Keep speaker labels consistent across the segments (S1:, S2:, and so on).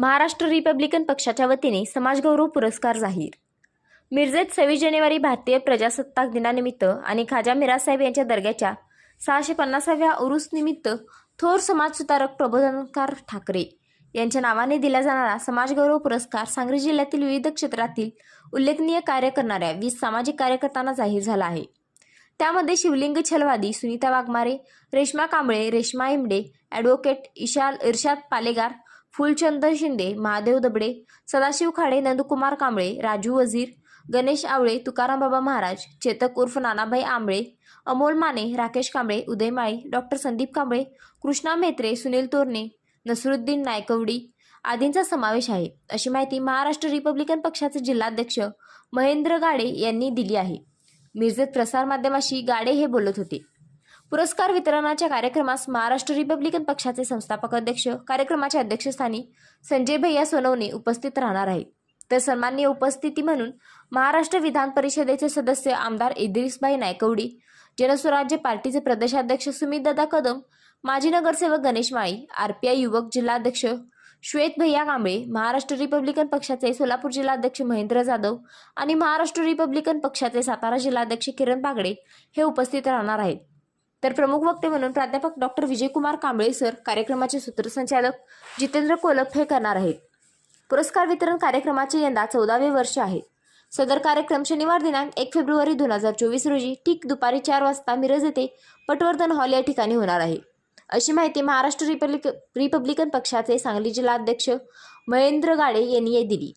S1: Maharashtra Republican पक्षाच्या वतीने समाजगौरव पुरस्कार जाहीर. मिरजेत सव्वीस जानेवारी भारतीय प्रजासत्ताक दिनानिमित्त आणि खाजा मिरासाहेब यांच्या दर्ग्याच्या सहाशे पन्नासाव्या उरुसनिमित्त थोर समाजसुधारक प्रबोधनकार ठाकरे यांच्या नावाने दिला जाणारा समाजगौरव पुरस्कार सांगली जिल्ह्यातील विविध क्षेत्रातील उल्लेखनीय कार्य करणाऱ्या वीस सामाजिक कार्यकर्त्यांना जाहीर झाला आहे. त्यामध्ये शिवलिंग छलवादी सुनीता वाघमारे रेश्मा कांबळे रेश्मा इमडे ॲडव्होकेट इशाल इर्शाद पालेगार फुलचंद शिंदे महादेव दबडे सदाशिव खाडे नंदकुमार कांबळे राजू वजीर गणेश आवळे तुकाराम बाबा महाराज चेतक उर्फ नानाभाई आंबळे अमोल माने राकेश कांबळे उदय माळी डॉक्टर संदीप कांबळे कृष्णा मेत्रे सुनील तोरणे नसरुद्दीन नायकवडी आदींचा समावेश आहे. अशी माहिती महाराष्ट्र रिपब्लिकन पक्षाचे जिल्हाध्यक्ष महेंद्र गाडे यांनी दिली आहे. मिरजेत प्रसारमाध्यमाशी गाडे हे बोलत होते. पुरस्कार वितरणाच्या कार्यक्रमास महाराष्ट्र रिपब्लिकन पक्षाचे संस्थापक अध्यक्ष कार्यक्रमाच्या अध्यक्षस्थानी संजय भैया सोनवणे उपस्थित राहणार आहेत. तर सन्मान्य उपस्थिती म्हणून महाराष्ट्र विधान परिषदेचे सदस्य आमदार इद्रिसभाई नायकवडी जनस्वराज्य पार्टीचे प्रदेशाध्यक्ष सुमितदादा कदम माजी नगरसेवक गणेश माळी आरपीआय युवक जिल्हाध्यक्ष श्वेत भैया कांबळे महाराष्ट्र रिपब्लिकन पक्षाचे सोलापूर जिल्हाध्यक्ष महेंद्र जाधव आणि महाराष्ट्र रिपब्लिकन पक्षाचे सातारा जिल्हाध्यक्ष किरण बागडे हे उपस्थित राहणार आहेत. तर प्रमुख वक्ते म्हणून प्राध्यापक डॉक्टर विजयकुमार कांबळे सर कार्यक्रमाचे सूत्रसंचालक जितेंद्र कोलप हे करणार आहेत. पुरस्कार वितरण कार्यक्रमाचे यंदा चौदावे वर्ष आहे. सदर कार्यक्रम शनिवार दिनांक एक फेब्रुवारी दोन हजार चोवीस रोजी ठीक दुपारी चार वाजता मिरज येथे पटवर्धन हॉल या ठिकाणी होणार आहे. अशी माहिती महाराष्ट्र रिपब्लिक रिपब्लिकन पक्षाचे सांगली जिल्हाध्यक्ष महेंद्र गाडे यांनी दिली.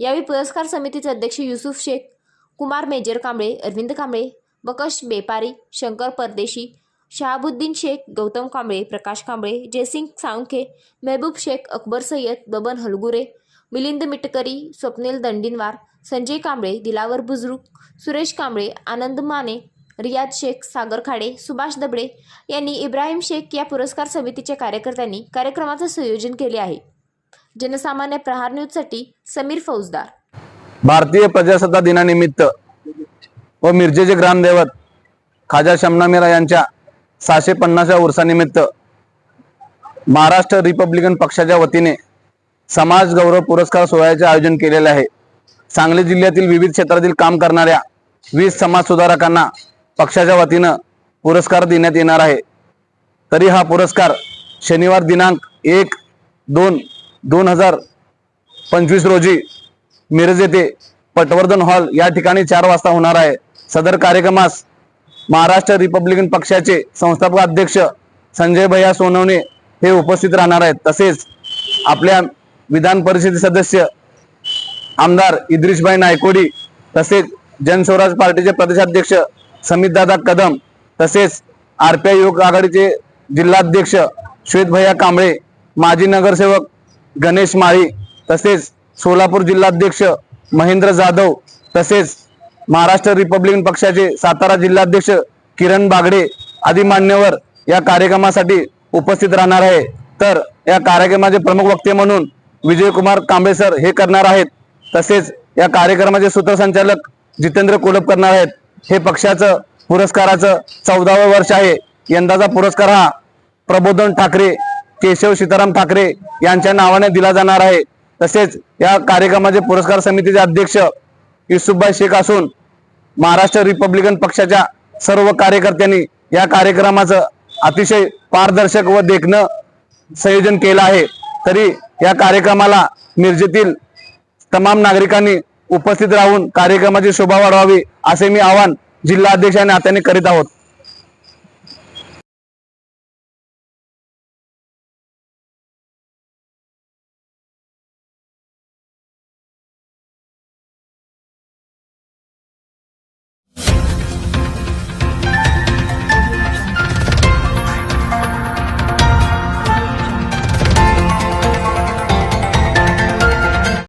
S1: यावेळी पुरस्कार समितीचे अध्यक्ष युसुफ शेख कुमार मेजर कांबळे अरविंद कांबळे बकश बेपारी शंकर परदेशी शहाबुद्दीन शेख गौतम कांबळे प्रकाश कांबळे जयसिंग साळुंखे मेहबूब शेख अकबर सय्यद बबन हलगुरे मिलिंद मिटकरी स्वप्नील दंडिनवार संजय कांबळे दिलावर बुजरुक सुरेश कांबळे आनंद माने रियाद शेख सागर खाडे सुभाष दबडे यांनी इब्राहिम शेख या पुरस्कार समितीच्या कार्यकर्त्यांनी कार्यक्रमाचं संयोजन केले आहे. जनसामान्य प्रहार न्यूजसाठी समीर फौजदार.
S2: भारतीय प्रजासत्ताक दिनानिमित्त व मिरजेचे ग्रामदैवत खाजा शमना मीरा यांच्या सहाशे पन्नासव्या वर्षानिमित्त महाराष्ट्र रिपब्लिकन पक्षाच्या वतीने समाज गौरव पुरस्कार सोहळ्याचे आयोजन केलेले आहे. सांगली जिल्ह्यातील विविध क्षेत्रातील काम करणाऱ्या वीस समाज सुधारकांना पक्षाच्या वतीनं पुरस्कार देण्यात येणार आहे. तरी हा पुरस्कार शनिवार दिनांक एक दोन दोन हजार पंचवीस रोजी मिरज येथे पटवर्धन हॉल या ठिकाणी चार वाजता होणार आहे. सदर कार्यक्रमास महाराष्ट्र रिपब्लिकन पक्षाचे संस्थापक अध्यक्ष संजय भैया सोनवणे हे उपस्थित राहणार आहेत. तसेच आपल्या विधान परिषदेचे सदस्य आमदार इद्रिशभाई नायकोडी तसेच जनस्वराज पार्टीचे प्रदेशाध्यक्ष समितदादा कदम तसेच आरपीआय युवक आघाडीचे जिल्हाध्यक्ष श्वेतभैया कांबळे माजी नगरसेवक गणेश माळी तसेच सोलापूर जिल्हाध्यक्ष महेंद्र जाधव तसेच महाराष्ट्र रिपब्लिकन पक्षाचे सातारा जिल्हाध्यक्ष किरण बागडे आदी मान्यवर या कार्यक्रमासाठी उपस्थित राहणार आहे. तर या कार्यक्रमाचे प्रमुख वक्ते म्हणून विजयकुमार कांबळे सर हे करणार आहेत. तसेच या कार्यक्रमाचे सूत्रसंचालक जितेंद्र कोलप करणार आहेत. हे पक्षाचं पुरस्काराचं चौदावं वर्ष आहे. यंदाचा पुरस्कार हा प्रबोधन ठाकरे केशव सीताराम ठाकरे यांच्या नावाने दिला जाणार आहे. तसेच या कार्यक्रमाचे पुरस्कार समितीचे अध्यक्ष युसुफभाई शेख असून महाराष्ट्र रिपब्लिकन पक्षाच्या सर्व कार्यकर्त्यांनी या कार्यक्रमाचं अतिशय पारदर्शक व देखणं संयोजन केलं आहे. तरी या कार्यक्रमाला मिरजेतील तमाम नागरिकांनी उपस्थित राहून कार्यक्रमाची शोभा वाढवावी असे मी आवाहन जिल्हाध्यक्ष आणि नात्याने करीत आहोत.